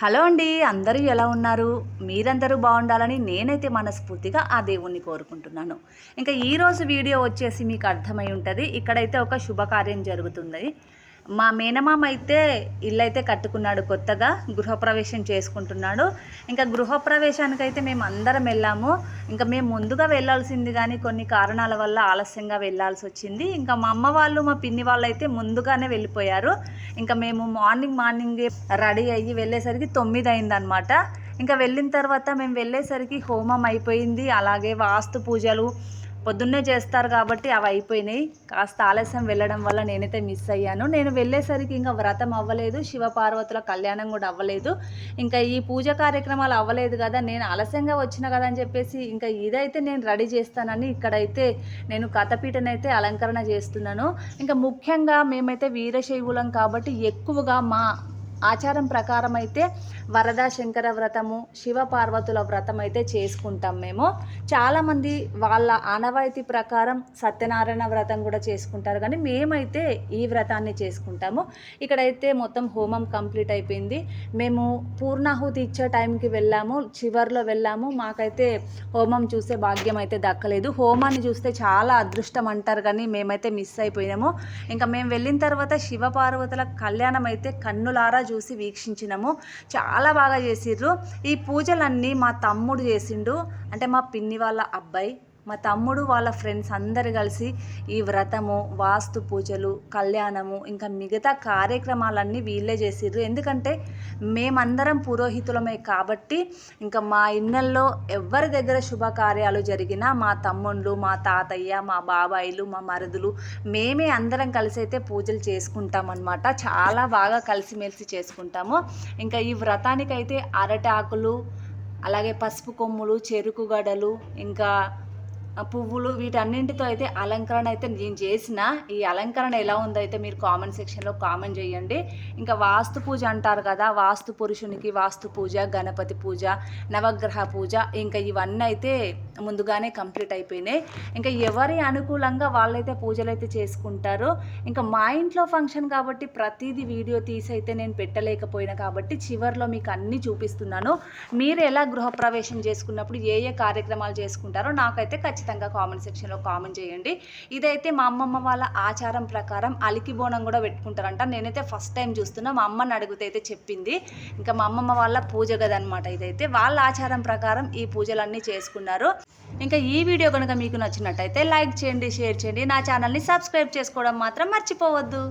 Hello అండి అందరూ ఎలా ఉన్నారు? మీరందరూ బాగుండాలని నేనైతే మనస్ఫూర్తిగా ఆ దేవుణ్ణి కోరుకుంటున్నాను. ఇంకా ఈరోజు వీడియో వచ్చేసి మీకు అర్థమై ఉంటుంది. ఇక్కడైతే ఒక శుభకార్యం జరుగుతుంది. మా మేనమామ అయితే ఇల్లు అయితే కట్టుకున్నాడు కొత్తగా గృహప్రవేశం చేసుకుంటున్నాడు. ఇంకా గృహప్రవేశానికి అయితే మేము అందరం వెళ్ళాము. ఇంకా మేము ముందుగా వెళ్ళాల్సింది కానీ కొన్ని కారణాల వల్ల ఆలస్యంగా వెళ్ళాల్సి వచ్చింది. ఇంకా మా అమ్మ వాళ్ళు మా పిన్ని వాళ్ళు అయితే ముందుగానే వెళ్ళిపోయారు. ఇంకా మేము మార్నింగ్ మార్నింగ్ రెడీ అయ్యి వెళ్ళేసరికి తొమ్మిది అయిందనమాట ఇంకా వెళ్ళిన తర్వాత మేము వెళ్ళేసరికి హోమం అయిపోయింది. అలాగే వాస్తు పూజలు పొద్దున్నే చేస్తారు కాబట్టి అవి అయిపోయినాయి. కాస్త ఆలస్యం వెళ్ళడం వల్ల నేనైతే మిస్ అయ్యాను. నేను వెళ్ళేసరికి ఇంకా వ్రతం అవ్వలేదు. శివపార్వతుల కళ్యాణం కూడా అవ్వలేదు. ఇంకా ఈ పూజ కార్యక్రమాలు అవ్వలేదు కదా నేను ఆలస్యంగా వచ్చిన కదా అని చెప్పేసి ఇంకా ఇదైతే నేను రెడీ చేస్తానని ఇక్కడైతే నేను కథపీటనైతే అలంకరణ చేస్తున్నాను. ఇంకా ముఖ్యంగా మేమైతే వీరశైవులం కాబట్టి ఎక్కువగా మా ఆచారం ప్రకారం అయితే వరద శంకర వ్రతము శివ పార్వతుల వ్రతం అయితే చేసుకుంటాం మేము. చాలామంది వాళ్ళ ఆనవాయితీ ప్రకారం సత్యనారాయణ వ్రతం కూడా చేసుకుంటారు. కానీ మేమైతే ఈ వ్రతాన్ని చేసుకుంటాము. ఇక్కడైతే మొత్తం హోమం కంప్లీట్ అయిపోయింది. మేము పూర్ణాహుతి ఇచ్చే టైంకి వెళ్ళాము. చివర్లో వెళ్ళాము. మాకైతే హోమం చూసే భాగ్యం అయితే దక్కలేదు. హోమాన్ని చూస్తే చాలా అదృష్టం అంటారు. కానీ మేమైతే మిస్ అయిపోయినాము. ఇంకా మేము వెళ్ళిన తర్వాత శివ పార్వతుల కళ్యాణం అయితే కన్నులారా చూసి వీక్షించినాము. చాలా బాగా చేసిర్రు. ఈ పూజలన్నీ మా తమ్ముడు చేసిండు. అంటే మా పిన్ని వాళ్ళ అబ్బాయి. మా తమ్ముడు వాళ్ళ ఫ్రెండ్స్ అందరు కలిసి ఈ వ్రతము వాస్తు పూజలు కళ్యాణము ఇంకా మిగతా కార్యక్రమాలన్నీ వీళ్ళే చేసిర్రు. ఎందుకంటే మేమందరం పురోహితులమే కాబట్టి ఇంకా మా ఇళ్ళల్లో ఎవరి దగ్గర శుభకార్యాలు జరిగినా మా తమ్ముళ్ళు మా తాతయ్య మా బాబాయిలు మా మరుదులు మేమే అందరం కలిసి అయితే పూజలు చేసుకుంటామన్నమాట. చాలా బాగా కలిసిమెలిసి చేసుకుంటాము. ఇంకా ఈ వ్రతానికైతే అరటాకులు అలాగే పసుపు కొమ్ములు చెరుకు గడలు ఇంకా పువ్వులు వీటన్నింటితో అయితే అలంకరణ అయితే నేను చేసిన. ఈ అలంకరణ ఎలా ఉందో అయితే మీరు కామెంట్ సెక్షన్లో కామెంట్ చేయండి. ఇంకా వాస్తు పూజ అంటారు కదా వాస్తు పురుషునికి వాస్తు పూజ గణపతి పూజ నవగ్రహ పూజ ఇంకా ఇవన్నీ అయితే ముందుగానే కంప్లీట్ అయిపోయినాయి. ఇంకా ఎవరి అనుకూలంగా వాళ్ళైతే పూజలు అయితే చేసుకుంటారో ఇంకా మా ఇంట్లో ఫంక్షన్ కాబట్టి ప్రతిదీ వీడియో తీసి అయితే నేను పెట్టలేకపోయినా కాబట్టి చివరిలో మీకు అన్నీ చూపిస్తున్నాను. మీరు ఎలా గృహప్రవేశం చేసుకున్నప్పుడు ఏ ఏ కార్యక్రమాలు చేసుకుంటారో నాకైతే ఖచ్చితంగా కామెంట్ సెక్షన్లో కామెంట్ చేయండి. ఇదైతే మా అమ్మమ్మ వాళ్ళ ఆచారం ప్రకారం అలికి బోనం కూడా పెట్టుకుంటారంట. నేనైతే ఫస్ట్ టైం చూస్తున్నా మా అమ్మని అడిగితే అయితే చెప్పింది. ఇంకా మా అమ్మమ్మ వాళ్ళ పూజ గదనమాట ఇదైతే. వాళ్ళ ఆచారం ప్రకారం ఈ పూజలన్నీ చేసుకున్నారు. ఇంకా ఈ వీడియో కనుక మీకు నచ్చినట్టయితే లైక్ చేయండి షేర్ చేయండి. నా ఛానల్ని సబ్స్క్రైబ్ చేసుకోవడం మాత్రం మర్చిపోవద్దు.